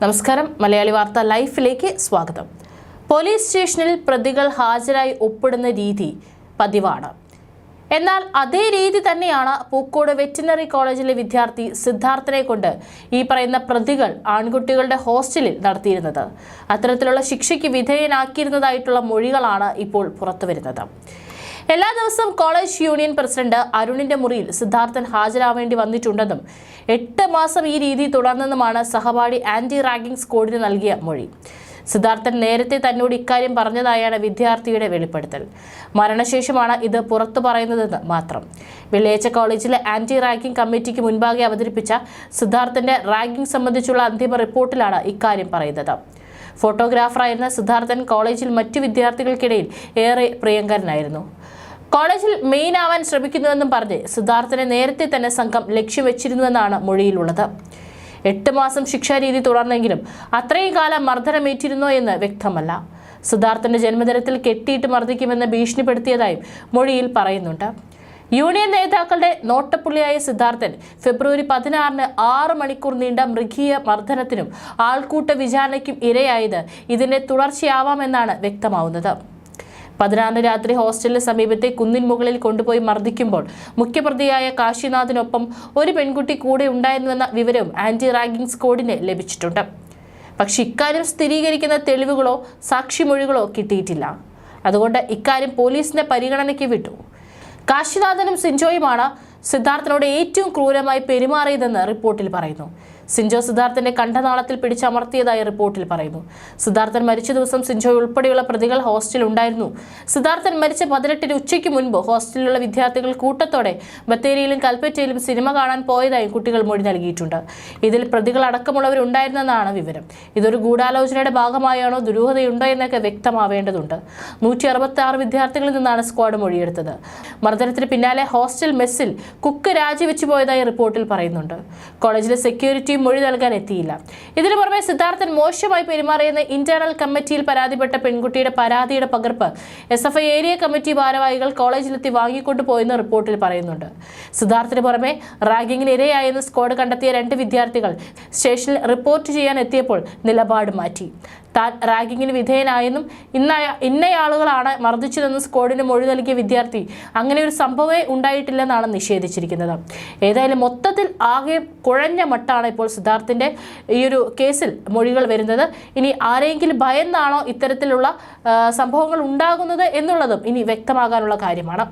നമസ്കാരം. മലയാളി വാർത്ത ലൈഫിലേക്ക് സ്വാഗതം. പോലീസ് സ്റ്റേഷനിൽ പ്രതികൾ ഹാജരായി ഒപ്പിടുന്ന രീതി പതിവാണ്. എന്നാൽ അതേ രീതി തന്നെയാണ് പൂക്കോട് വെറ്റിനറി കോളേജിലെ വിദ്യാർത്ഥി സിദ്ധാർത്ഥനെ കൊണ്ട് ഈ പറയുന്ന പ്രതികൾ ആൺകുട്ടികളുടെ ഹോസ്റ്റലിൽ നടത്തിയിരുന്നത്. അത്തരത്തിലുള്ള ശിക്ഷയ്ക്ക് വിധേയനാക്കിയിരുന്നതായിട്ടുള്ള മൊഴികളാണ് ഇപ്പോൾ പുറത്തുവരുന്നത്. എല്ലാ ദിവസവും കോളേജ് യൂണിയൻ പ്രസിഡന്റ് അരുണിന്റെ മുറിയിൽ സിദ്ധാർത്ഥൻ ഹാജരാവേണ്ടി വന്നിട്ടുണ്ടെന്നും എട്ട് മാസം ഈ രീതി തുടർന്നെന്നുമാണ് സഹപാഠി ആന്റി റാഗിംഗ് സ്കോഡിന് നൽകിയ മൊഴി. സിദ്ധാർത്ഥൻ നേരത്തെ തന്നോട് ഇക്കാര്യം പറഞ്ഞതായാണ് വിദ്യാർത്ഥിയുടെ വെളിപ്പെടുത്തൽ. മരണശേഷമാണ് ഇത് പുറത്തു പറയുന്നതെന്ന് മാത്രം. വെള്ളിയാഴ്ച കോളേജിലെ ആന്റി റാങ്കിങ് കമ്മിറ്റിക്ക് മുൻപാകെ അവതരിപ്പിച്ച സിദ്ധാർത്ഥന്റെ റാങ്കിംഗ് സംബന്ധിച്ചുള്ള അന്തിമ റിപ്പോർട്ടിലാണ് ഇക്കാര്യം പറയുന്നത്. ഫോട്ടോഗ്രാഫറായിരുന്ന സിദ്ധാർത്ഥൻ കോളേജിൽ മറ്റു വിദ്യാർത്ഥികൾക്കിടയിൽ ഏറെ പ്രിയങ്കരനായിരുന്നു. കോളേജിൽ മെയിൻ ആവാൻ ശ്രമിക്കുന്നുവെന്നും പറഞ്ഞ് സിദ്ധാർത്ഥനെ നേരത്തെ തന്നെ സംഘം ലക്ഷ്യം വെച്ചിരുന്നുവെന്നാണ് മൊഴിയിലുള്ളത്. എട്ട് മാസം ശിക്ഷാരീതി തുടർന്നെങ്കിലും അത്രയും കാലം മർദ്ദനമേറ്റിരുന്നോ എന്ന് വ്യക്തമല്ല. സിദ്ധാർത്ഥന്റെ ജന്മദിനത്തിൽ കെട്ടിയിട്ട് മർദ്ദിക്കുമെന്ന് ഭീഷണിപ്പെടുത്തിയതായും മൊഴിയിൽ പറയുന്നുണ്ട്. യൂണിയൻ നേതാക്കളുടെ നോട്ടപ്പുള്ളിയായ സിദ്ധാർത്ഥൻ ഫെബ്രുവരി പതിനാറിന് ആറ് മണിക്കൂർ നീണ്ട മൃഗീയ മർദ്ദനത്തിനും ആൾക്കൂട്ട വിചാരണയ്ക്കും ഇരയായത് ഇതിന്റെ തുടർച്ചയാവാമെന്നാണ് വ്യക്തമാവുന്നത്. പതിനാറിന് രാത്രി ഹോസ്റ്റലിന് സമീപത്തെ കുന്നിൻ മുകളിൽ കൊണ്ടുപോയി മർദ്ദിക്കുമ്പോൾ മുഖ്യപ്രതിയായ കാശിനാഥിനൊപ്പം ഒരു പെൺകുട്ടി കൂടെ ഉണ്ടായിരുന്നുവെന്ന വിവരവും ആന്റി റാഗിംഗ് സ്ക്വാഡിന് ലഭിച്ചിട്ടുണ്ട്. പക്ഷെ ഇക്കാര്യം സ്ഥിരീകരിക്കുന്ന തെളിവുകളോ സാക്ഷിമൊഴികളോ കിട്ടിയിട്ടില്ല. അതുകൊണ്ട് ഇക്കാര്യം പോലീസിന്റെ പരിഗണനയ്ക്ക് വിട്ടു. കാശിനാഥനും സിൻജോയുമാണ് സിദ്ധാർത്ഥനോട് ഏറ്റവും ക്രൂരമായി പെരുമാറിയതെന്ന് റിപ്പോർട്ടിൽ പറയുന്നു. സിൻജോ സിദ്ധാർത്ഥന്റെ കണ്ഠനാളത്തിൽ പിടിച്ചമർത്തിയതായി റിപ്പോർട്ടിൽ പറയുന്നു. സിദ്ധാർത്ഥൻ മരിച്ച ദിവസം സിൻജോ ഉൾപ്പെടെയുള്ള പ്രതികൾ ഹോസ്റ്റലിൽ ഉണ്ടായിരുന്നു. സിദ്ധാർത്ഥൻ മരിച്ച പതിനെട്ടിന് ഉച്ചയ്ക്ക് മുൻപ് ഹോസ്റ്റലിലുള്ള വിദ്യാർത്ഥികൾ കൂട്ടത്തോടെ ബത്തേരിയിലും കൽപ്പറ്റയിലും സിനിമ കാണാൻ പോയതായും കുട്ടികൾ മൊഴി നൽകിയിട്ടുണ്ട്. ഇതിൽ പ്രതികൾ അടക്കമുള്ളവരുണ്ടായിരുന്നെന്നാണ് വിവരം. ഇതൊരു ഗൂഢാലോചനയുടെ ഭാഗമായാണോ ദുരൂഹതയുണ്ടോ എന്നൊക്കെ വ്യക്തമാവേണ്ടതുണ്ട്. നൂറ്റി അറുപത്തി ആറ് വിദ്യാർത്ഥികളിൽ നിന്നാണ് സ്ക്വാഡ് മൊഴിയെടുത്തത്. മർദ്ദനത്തിന് പിന്നാലെ ഹോസ്റ്റൽ മെസ്സിൽ കുക്ക് രാജിവെച്ചു പോയതായി റിപ്പോർട്ടിൽ പറയുന്നുണ്ട്. കോളേജിലെ സെക്യൂരിറ്റി മൊഴി നൽകാൻ എത്തിയില്ല. ഇതിനു പുറമെ സിദ്ധാർത്ഥൻ മോശമായി പെരുമാറിയെന്ന് ഇന്റേണൽ കമ്മിറ്റിയിൽ പരാതിപ്പെട്ട പെൺകുട്ടിയുടെ പരാതിയുടെ പകർപ്പ് S F I area committee ഭാരവാഹികൾ കോളേജിലെത്തി വാങ്ങിക്കൊണ്ടുപോയെന്ന് റിപ്പോർട്ടിൽ പറയുന്നുണ്ട്. സിദ്ധാർത്ഥിന് പുറമെ റാഗിങ്ങിന് ഇരയായെന്ന് സ്ക്വാഡ് കണ്ടെത്തിയ രണ്ട് വിദ്യാർത്ഥികൾ സ്റ്റേഷനിൽ റിപ്പോർട്ട് ചെയ്യാൻ എത്തിയപ്പോൾ നിലപാട് മാറ്റി. താൻ റാഗിങ്ങിന് വിധേയനായെന്നും ഇന്ന ഇന്നയാളുകളാണ് മർദ്ദിച്ചതെന്ന് സ്കോഡിന് മൊഴി നൽകിയ വിദ്യാർത്ഥി അങ്ങനെ ഒരു സംഭവമേ ഉണ്ടായിട്ടില്ലെന്നാണ് നിഷേധിച്ചിരിക്കുന്നത്. ഏതായാലും മൊത്തത്തിൽ ആകെ കുഴഞ്ഞ മട്ടാണ് ഇപ്പോൾ സിദ്ധാർത്ഥിന്റെ ഈ ഒരു കേസിൽ മൊഴികൾ വരുന്നത്. ഇനി ആരെങ്കിലും ഭയന്നാണോ ഇത്തരത്തിലുള്ള സംഭവങ്ങൾ ഉണ്ടാകുന്നത് എന്നുള്ളതും ഇനി വ്യക്തമാകാനുള്ള കാര്യമാണ്.